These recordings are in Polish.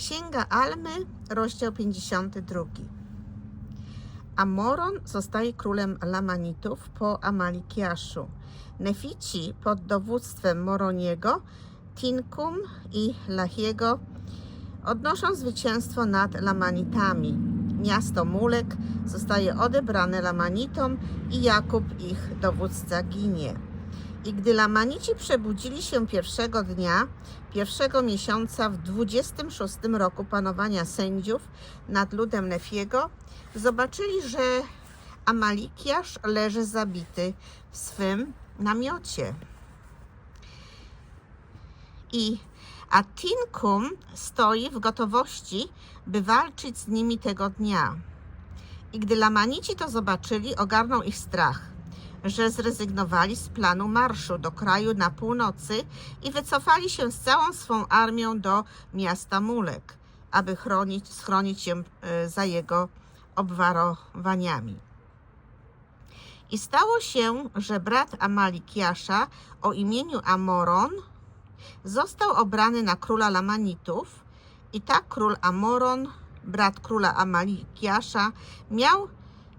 Księga Almy, rozdział 52. Amoron zostaje królem Lamanitów po Amalikiaszu. Nefici pod dowództwem Moroniego, Tinkum i Lachiego odnoszą zwycięstwo nad Lamanitami. Miasto Mulek zostaje odebrane Lamanitom i Jakub, ich dowódca, ginie. I gdy Lamanici przebudzili się pierwszego dnia, pierwszego miesiąca w 26 roku panowania sędziów nad ludem Nefiego, zobaczyli, że Amalikiasz leży zabity w swym namiocie. I Atinkum stoi w gotowości, by walczyć z nimi tego dnia. I gdy Lamanici to zobaczyli, ogarnął ich strach że zrezygnowali z planu marszu do kraju na północy i wycofali się z całą swą armią do miasta Mulek, aby chronić, schronić się e, za jego obwarowaniami. I stało się, że brat Amalikiasza o imieniu Amoron został obrany na króla Lamanitów i tak król Amoron, brat króla Amalikiasza, miał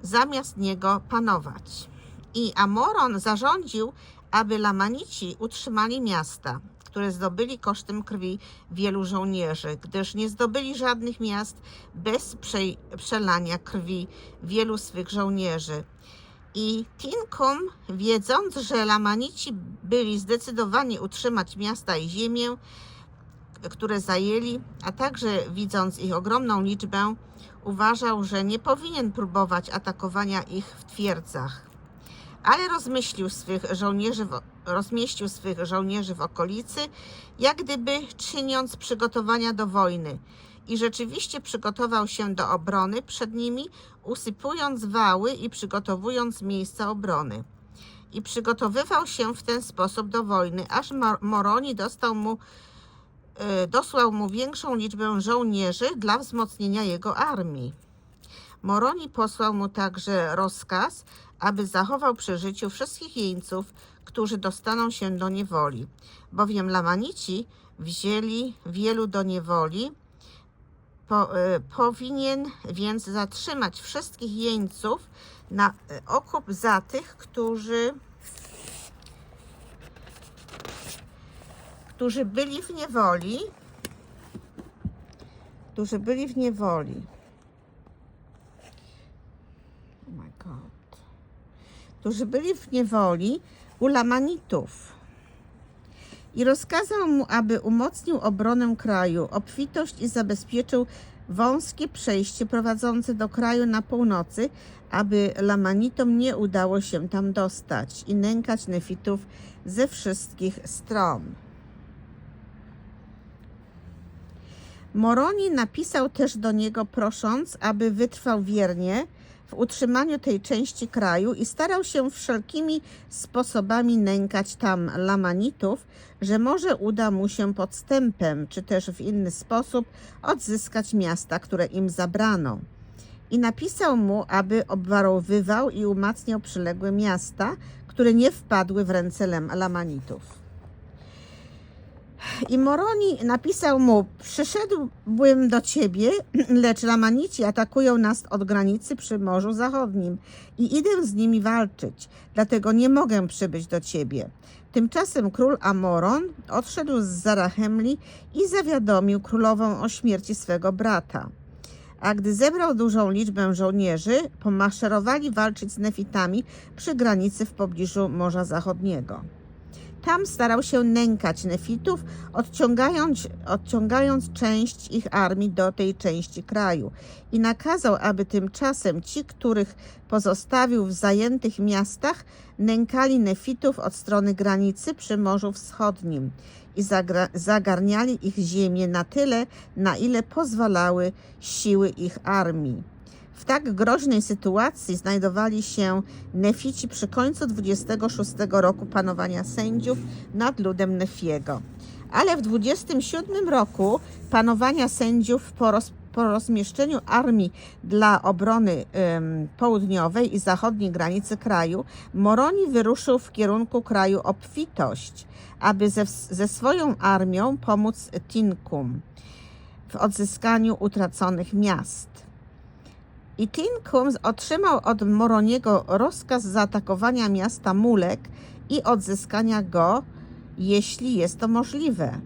zamiast niego panować. I Amoron zarządził, aby Lamanici utrzymali miasta, które zdobyli kosztem krwi wielu żołnierzy, gdyż nie zdobyli żadnych miast bez prze- przelania krwi wielu swych żołnierzy. I Tinkum, wiedząc, że Lamanici byli zdecydowani utrzymać miasta i ziemię, które zajęli, a także widząc ich ogromną liczbę, uważał, że nie powinien próbować atakowania ich w twierdzach ale rozmyślił swych żołnierzy, w, rozmieścił swych żołnierzy w okolicy, jak gdyby czyniąc przygotowania do wojny. I rzeczywiście przygotował się do obrony przed nimi, usypując wały i przygotowując miejsca obrony. I przygotowywał się w ten sposób do wojny, aż Moroni dostał mu, y, dosłał mu większą liczbę żołnierzy dla wzmocnienia jego armii. Moroni posłał mu także rozkaz, aby zachował przy życiu wszystkich jeńców, którzy dostaną się do niewoli, bowiem Lamanici wzięli wielu do niewoli. Po, y, powinien więc zatrzymać wszystkich jeńców na y, okup za tych, którzy, którzy byli w niewoli, którzy byli w niewoli. Którzy byli w niewoli u Lamanitów. I rozkazał mu, aby umocnił obronę kraju, obfitość i zabezpieczył wąskie przejście prowadzące do kraju na północy, aby Lamanitom nie udało się tam dostać i nękać nefitów ze wszystkich stron. Moroni napisał też do niego, prosząc, aby wytrwał wiernie w utrzymaniu tej części kraju i starał się wszelkimi sposobami nękać tam Lamanitów, że może uda mu się podstępem, czy też w inny sposób odzyskać miasta, które im zabrano. I napisał mu, aby obwarowywał i umacniał przyległe miasta, które nie wpadły w ręce Lamanitów. I Moroni napisał mu: Przyszedłbym do ciebie, lecz Lamanici atakują nas od granicy przy Morzu Zachodnim i idę z nimi walczyć, dlatego nie mogę przybyć do ciebie. Tymczasem król Amoron odszedł z Zarachemli i zawiadomił królową o śmierci swego brata. A gdy zebrał dużą liczbę żołnierzy, pomaszerowali walczyć z Nefitami przy granicy w pobliżu Morza Zachodniego. Tam starał się nękać nefitów, odciągając, odciągając część ich armii do tej części kraju i nakazał, aby tymczasem ci, których pozostawił w zajętych miastach, nękali nefitów od strony granicy przy Morzu Wschodnim i zagarniali ich ziemię na tyle, na ile pozwalały siły ich armii. W tak groźnej sytuacji znajdowali się Nefici przy końcu 26 roku panowania sędziów nad ludem Nefiego. Ale w 27 roku panowania sędziów po, roz, po rozmieszczeniu armii dla obrony ym, południowej i zachodniej granicy kraju, Moroni wyruszył w kierunku kraju obfitość, aby ze, ze swoją armią pomóc Tinkum. w odzyskaniu utraconych miast. I Tinkum otrzymał od Moroniego rozkaz zaatakowania miasta Mulek i odzyskania go, jeśli jest to możliwe.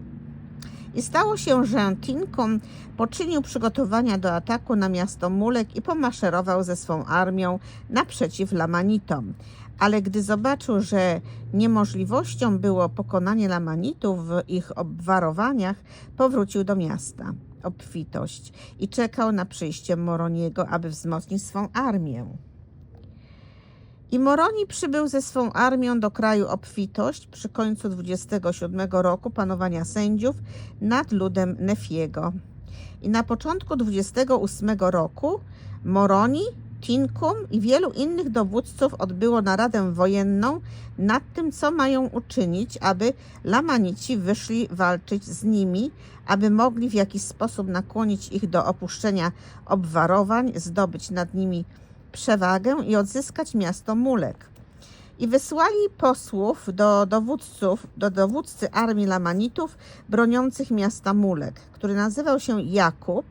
I stało się, że Tinkum poczynił przygotowania do ataku na miasto Mulek i pomaszerował ze swą armią naprzeciw Lamanitom. Ale gdy zobaczył, że niemożliwością było pokonanie Lamanitów w ich obwarowaniach, powrócił do miasta. Obfitość i czekał na przyjście Moroniego, aby wzmocnić swą armię. I Moroni przybył ze swą armią do kraju Obfitość przy końcu 27 roku panowania sędziów nad ludem Nefiego. I na początku 28 roku Moroni, Tinkum i wielu innych dowódców odbyło naradę wojenną nad tym, co mają uczynić, aby Lamanici wyszli walczyć z nimi, aby mogli w jakiś sposób nakłonić ich do opuszczenia obwarowań, zdobyć nad nimi przewagę i odzyskać miasto Mulek. I wysłali posłów do dowódców, do dowódcy armii Lamanitów broniących miasta Mulek, który nazywał się Jakub,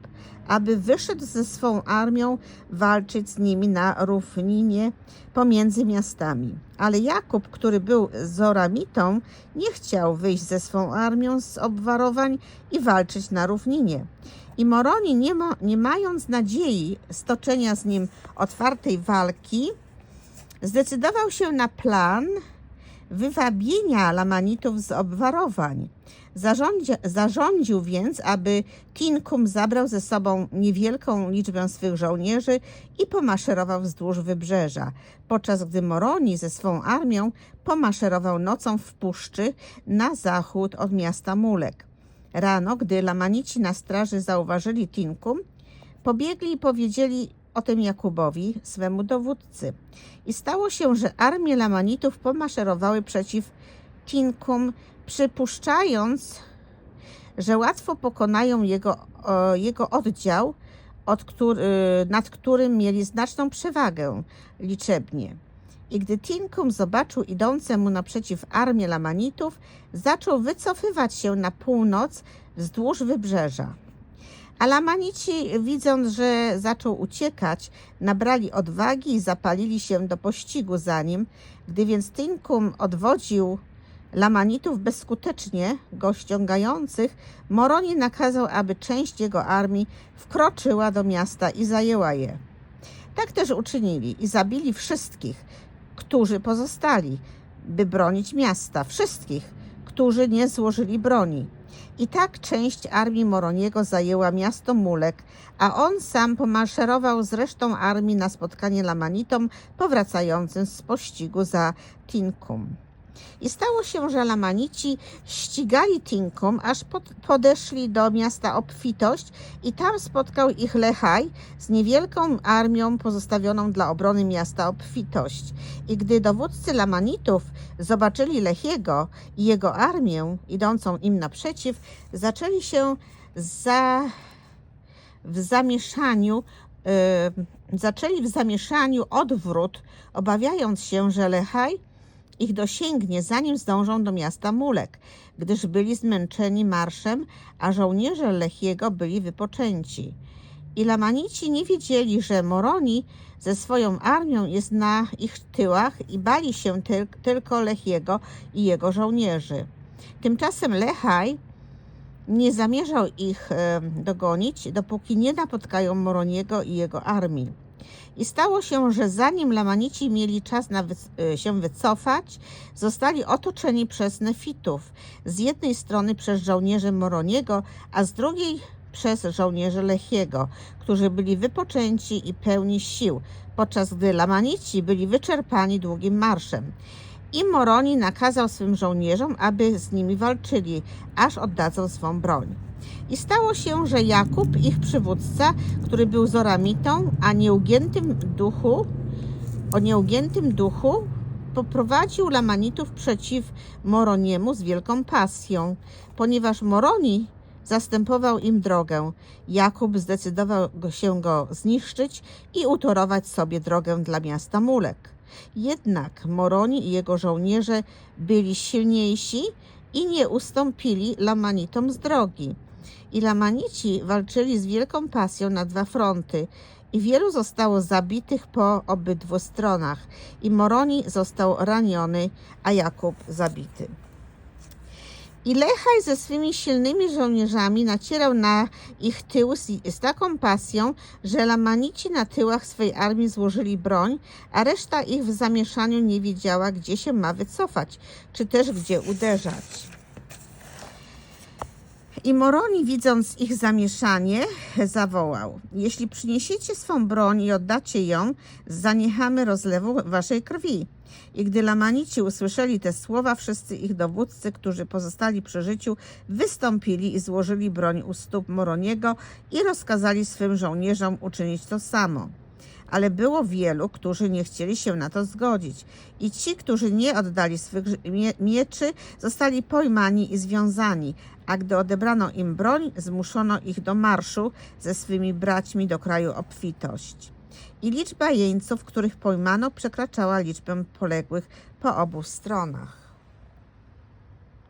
aby wyszedł ze swą armią walczyć z nimi na równinie pomiędzy miastami. Ale Jakub, który był Zoramitą, nie chciał wyjść ze swą armią z obwarowań i walczyć na równinie. I Moroni, nie, ma, nie mając nadziei stoczenia z nim otwartej walki, zdecydował się na plan wywabienia Lamanitów z obwarowań. Zarządzi, zarządził więc, aby Tinkum zabrał ze sobą niewielką liczbę swych żołnierzy i pomaszerował wzdłuż wybrzeża, podczas gdy Moroni ze swą armią pomaszerował nocą w puszczy na zachód od miasta Mulek. Rano, gdy Lamanici na straży zauważyli Tinkum, pobiegli i powiedzieli o tym Jakubowi, swemu dowódcy. I stało się, że armie Lamanitów pomaszerowały przeciw Tinkum, przypuszczając, że łatwo pokonają jego, jego oddział, od który, nad którym mieli znaczną przewagę liczebnie. I gdy Tinkum zobaczył idącemu naprzeciw armię Lamanitów, zaczął wycofywać się na północ wzdłuż wybrzeża. A Lamanici, widząc, że zaczął uciekać, nabrali odwagi i zapalili się do pościgu za nim. Gdy więc Tinkum odwodził Lamanitów bezskutecznie go ściągających, Moroni nakazał, aby część jego armii wkroczyła do miasta i zajęła je. Tak też uczynili i zabili wszystkich, którzy pozostali, by bronić miasta, wszystkich, którzy nie złożyli broni. I tak część armii Moroniego zajęła miasto Mulek, a on sam pomaszerował z resztą armii na spotkanie Lamanitom powracającym z pościgu za Tinkum. I stało się, że Lamanici ścigali Tinkum, aż pod, podeszli do miasta Obfitość i tam spotkał ich Lechaj z niewielką armią pozostawioną dla obrony miasta Obfitość. I gdy dowódcy Lamanitów zobaczyli Lechiego i jego armię idącą im naprzeciw, zaczęli się za, w zamieszaniu y, zaczęli w zamieszaniu odwrót, obawiając się, że Lechaj ich dosięgnie, zanim zdążą do miasta Mulek, gdyż byli zmęczeni marszem, a żołnierze Lechiego byli wypoczęci. I Lamanici nie wiedzieli, że Moroni ze swoją armią jest na ich tyłach i bali się tyl tylko Lechiego i jego żołnierzy. Tymczasem Lechaj nie zamierzał ich dogonić, dopóki nie napotkają Moroniego i jego armii. I stało się, że zanim Lamanici mieli czas na wy się wycofać, zostali otoczeni przez Nefitów. Z jednej strony przez żołnierzy Moroniego, a z drugiej przez żołnierzy Lechiego, którzy byli wypoczęci i pełni sił, podczas gdy Lamanici byli wyczerpani długim marszem. I Moroni nakazał swym żołnierzom, aby z nimi walczyli, aż oddadzą swą broń. I stało się, że Jakub, ich przywódca, który był Zoramitą, a nieugiętym duchu, o nieugiętym duchu, poprowadził Lamanitów przeciw Moroniemu z wielką pasją, ponieważ Moroni zastępował im drogę. Jakub zdecydował się go zniszczyć i utorować sobie drogę dla miasta Mulek. Jednak Moroni i jego żołnierze byli silniejsi i nie ustąpili Lamanitom z drogi. I Lamanici walczyli z wielką pasją na dwa fronty. I wielu zostało zabitych po obydwu stronach. I Moroni został raniony, a Jakub zabity. I Lechaj ze swymi silnymi żołnierzami nacierał na ich tył z, z taką pasją, że Lamanici na tyłach swej armii złożyli broń, a reszta ich w zamieszaniu nie wiedziała, gdzie się ma wycofać, czy też gdzie uderzać. I Moroni, widząc ich zamieszanie, zawołał: Jeśli przyniesiecie swą broń i oddacie ją, zaniechamy rozlewu waszej krwi. I gdy Lamanici usłyszeli te słowa, wszyscy ich dowódcy, którzy pozostali przy życiu, wystąpili i złożyli broń u stóp Moroniego i rozkazali swym żołnierzom uczynić to samo. Ale było wielu, którzy nie chcieli się na to zgodzić. I ci, którzy nie oddali swych mie- mieczy, zostali pojmani i związani. A gdy odebrano im broń, zmuszono ich do marszu ze swymi braćmi do kraju obfitość. I liczba jeńców, których pojmano, przekraczała liczbę poległych po obu stronach.